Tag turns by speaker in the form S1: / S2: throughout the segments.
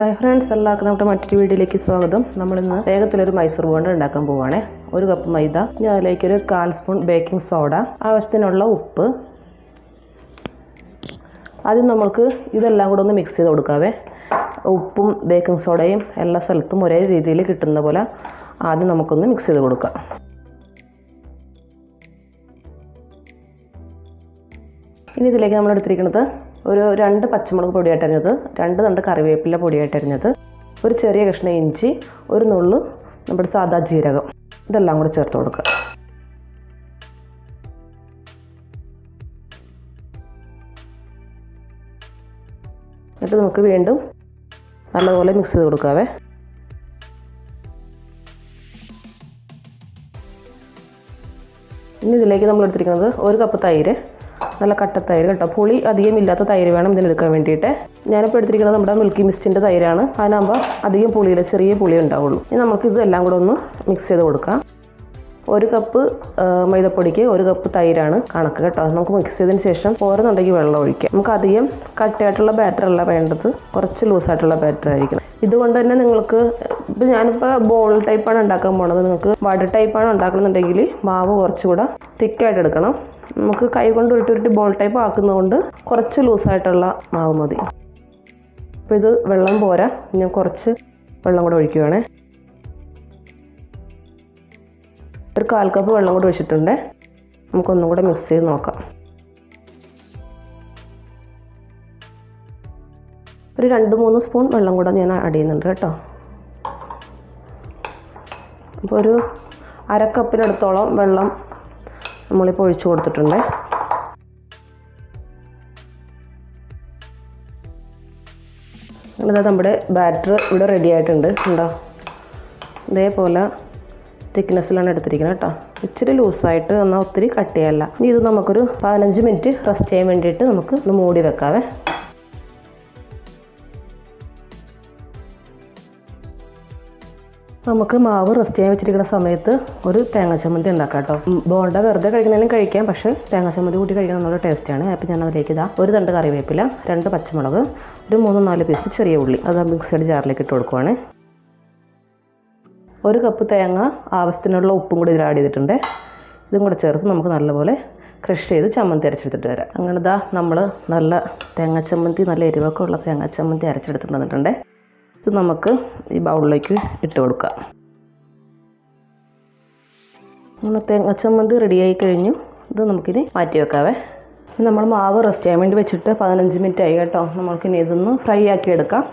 S1: Hi friends എല്ലാവർക്കും നമ്മുടെ മറ്റൊരു വീഡിയോയിലേക്ക് സ്വാഗതം. നമ്മളിന്ന് വേഗത്തിലൊരു മൈസൂർ ബോണ്ട ഉണ്ടാക്കാൻ പോവാണ്. ഒരു കപ്പ് മൈദ ഇനി അതിലേക്ക് ഒരു കാൽ സ്പൂൺ ബേക്കിംഗ് സോഡ ആവശ്യത്തിനുള്ള ഉപ്പ്. ആദ്യം നമ്മൾക്ക് ഇതെല്ലാം കൂടെ ഒന്ന് മിക്സ് ചെയ്ത് കൊടുക്കാവേ. ഉപ്പും ബേക്കിംഗ് സോഡയും എല്ലാ സ്ഥലത്തും ഒരേ രീതിയിൽ കിട്ടുന്ന പോലെ ആദ്യം നമുക്കൊന്ന് മിക്സ് ചെയ്ത് കൊടുക്കാം. ഇനി ഇതിലേക്ക് നമ്മൾ എടുത്തിരിക്കുന്നത് ഒരു രണ്ട് പച്ചമുളക് പൊടിയായിട്ടരിഞ്ഞത് രണ്ട് രണ്ട് കറിവേപ്പില പൊടിയായിട്ടരിഞ്ഞത് ഒരു ചെറിയ കഷ്ണം ഇഞ്ചി ഒരു നുള്ളു നമ്മുടെ സാദാ ജീരകം. ഇതെല്ലാം കൂടെ ചേർത്ത് കൊടുക്കുക. എന്നിട്ട് നമുക്ക് വീണ്ടും നല്ലപോലെ മിക്സ് ചെയ്ത് കൊടുക്കാവേ. ഇനി ഇതിലേക്ക് നമ്മൾ എടുത്തിരിക്കുന്നത് ഒരു കപ്പ് തൈര് നല്ല കട്ട തൈര് കേട്ടോ. പുളി അധികം ഇല്ലാത്ത തൈര് വേണം ഇതിനെടുക്കാൻ വേണ്ടിയിട്ട്. ഞാനിപ്പോൾ എടുത്തിരിക്കുന്നത് നമ്മുടെ മിൽക്കി മിസ്റ്റിന്റെ തൈരാണ്. അതിനാകുമ്പോൾ അധികം പുളിയില്ല ചെറിയ പുളി ഉണ്ടാവുള്ളൂ. ഇനി നമുക്ക് ഇതെല്ലാം കൂടെ ഒന്ന് മിക്സ് ചെയ്ത് കൊടുക്കാം. ഒരു കപ്പ് മൈദപ്പൊടിക്ക് ഒരു കപ്പ് തൈരാണ് കണക്ക് കേട്ടോ. നമുക്ക് മിക്സ് ചെയ്തതിന് ശേഷം ഓരോന്നുണ്ടെങ്കിൽ വെള്ളം ഒഴിക്കാം. നമുക്ക് അധികം കട്ടിയായിട്ടുള്ള ബാറ്റർ അല്ല വേണ്ടത്. കുറച്ച് ലൂസായിട്ടുള്ള ബാറ്റർ ആയിരിക്കണം. ഇതുകൊണ്ട് തന്നെ നിങ്ങൾക്ക് ഇപ്പം ഞാനിപ്പോൾ ബോൾ ടൈപ്പാണ് ഉണ്ടാക്കാൻ പോണത്. നിങ്ങൾക്ക് വട ടൈപ്പാണ് ഉണ്ടാക്കണമെന്നുണ്ടെങ്കിൽ മാവ് കുറച്ചുകൂടെ തിക്കായിട്ട് എടുക്കണം. നമുക്ക് കൈ കൊണ്ട് ഉരുട്ടി ബോൾ ടൈപ്പ് ആക്കുന്നതുകൊണ്ട് കുറച്ച് ലൂസായിട്ടുള്ള മാവ് മതി. അപ്പോൾ ഇത് വെള്ളം പോരാ. ഞാൻ കുറച്ച് വെള്ളം കൂടെ ഒഴിക്കുവാണേ. ഒരു കാൽ കപ്പ് വെള്ളം കൂടെ ഒഴിച്ചിട്ടുണ്ട്. നമുക്കൊന്നും കൂടെ മിക്സ് ചെയ്ത് നോക്കാം. ഒരു രണ്ട് മൂന്ന് സ്പൂൺ വെള്ളം കൂടെ ഞാൻ ആഡ് ചെയ്യുന്നുണ്ട് കേട്ടോ. അപ്പോൾ ഒരു അരക്കപ്പിനടുത്തോളം വെള്ളം നമ്മളിപ്പോൾ ഒഴിച്ചു കൊടുത്തിട്ടുണ്ട്. അങ്ങനെ നമ്മുടെ ബാറ്റർ ഇവിടെ റെഡി ആയിട്ടുണ്ട്. ഉണ്ടോ ഇതേപോലെ തിക്നെസ്സിലാണ് എടുത്തിരിക്കുന്നത് കേട്ടോ. ഇച്ചിരി ലൂസായിട്ട് എന്നാൽ ഒത്തിരി കട്ടിയല്ല. ഇനി ഇത് നമുക്കൊരു പതിനഞ്ച് മിനിറ്റ് റെസ്റ്റ് ചെയ്യാൻ വേണ്ടിയിട്ട് നമുക്ക് ഒന്ന് മൂടി വെക്കാവേ. നമുക്ക് മാവ് റെസ്റ്റ് ചെയ്യാൻ വെച്ചിരിക്കുന്ന സമയത്ത് ഒരു തേങ്ങ ചമ്മന്തി ഉണ്ടാക്കാം കേട്ടോ. ബോണ്ട വെറുതെ കഴിക്കുന്നതിനും കഴിക്കാം പക്ഷേ തേങ്ങ ചമ്മന്തി കൂട്ടി കഴിക്കാൻ നല്ല ടേസ്റ്റാണ്. അപ്പോൾ ഞാൻ അതിലേക്ക് ഇതാ ഒരു തണ്ട് കറിവേപ്പില രണ്ട് പച്ചമുളക് ഒരു മൂന്ന് നാല് പീസ് ചെറിയ ഉള്ളി അത് മിക്സഡ് ജാറിലേക്ക് ഇട്ട് കൊടുക്കുവാണ്. ഒരു കപ്പ് തേങ്ങ ആവശ്യത്തിനുള്ള ഉപ്പും കൂടി ഇതിൽ ആഡ് ചെയ്തിട്ടുണ്ട്. ഇതും കൂടെ ചേർത്ത് നമുക്ക് നല്ലപോലെ ക്രഷ് ചെയ്ത് ചമ്മന്തി അരച്ചെടുത്തിട്ട് വരാം. അങ്ങനെ ഇതാ നമ്മൾ നല്ല തേങ്ങ ചമ്മന്തി നല്ല എരിവൊക്കെ ഉള്ള തേങ്ങ ചമ്മന്തി അരച്ചെടുത്തിട്ട് വന്നിട്ടുണ്ട്. ഇത് നമുക്ക് ഈ ബൗളിലേക്ക് ഇട്ട് കൊടുക്കാം. അങ്ങനെ തേങ്ങ ചമ്മന്തി റെഡിയായി കഴിഞ്ഞു. ഇത് നമുക്കിനി മാറ്റി വെക്കാവേ. നമ്മൾ മാവ് റെസ്റ്റ് ചെയ്യാൻ വേണ്ടി വെച്ചിട്ട് പതിനഞ്ച് മിനിറ്റ് ആയി കേട്ടോ. നമ്മൾക്കിനി ഇതൊന്ന് ഫ്രൈ ആക്കി എടുക്കാം.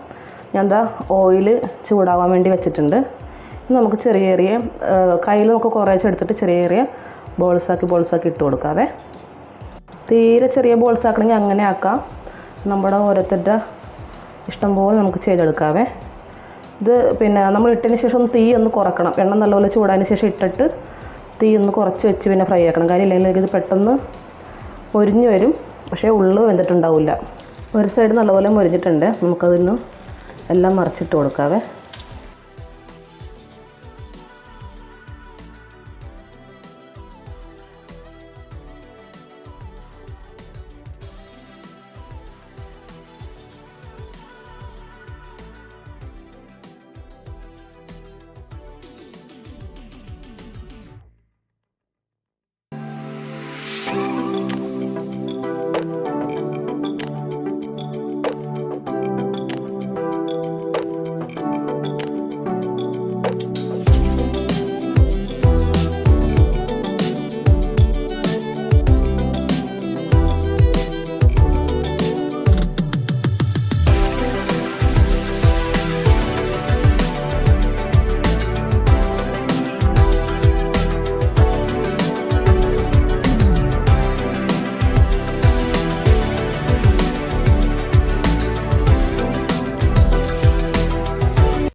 S1: ഞാൻ എന്താ ഓയിൽ ചൂടാവാൻ വേണ്ടി വെച്ചിട്ടുണ്ട്. നമുക്ക് ചെറിയ ചെറിയ കയ്യിൽ നമുക്ക് കുറേശ്ശെ എടുത്തിട്ട് ചെറിയ ചെറിയ ബോൾസാക്കി ബോൾസാക്കി ഇട്ട് കൊടുക്കാവേ. തീരെ ചെറിയ ബോൾസാക്കണമെങ്കിൽ അങ്ങനെ ആക്കാം. നമ്മുടെ ഓരോരുത്തരുടെ ഇഷ്ടം പോലെ നമുക്ക് ചെയ്തെടുക്കാവേ. ഇത് പിന്നെ നമ്മൾ ഇട്ടതിന് ശേഷം ഒന്ന് തീ ഒന്ന് കുറക്കണം. എണ്ണ നല്ലപോലെ ചൂടായതിന് ശേഷം ഇട്ടിട്ട് തീ ഒന്ന് കുറച്ച് വെച്ച് പിന്നെ ഫ്രൈ ആക്കണം. കാര്യം ഇല്ലെങ്കിൽ ഇത് പെട്ടെന്ന് പൊരിഞ്ഞ് വരും. പക്ഷേ ഉള്ളു വെന്തിട്ടുണ്ടാവില്ല. ഒരു സൈഡ് നല്ലപോലെ മുരിഞ്ഞിട്ടുണ്ട്. നമുക്കതിന് എല്ലാം മറിച്ചിട്ട് കൊടുക്കാവേ.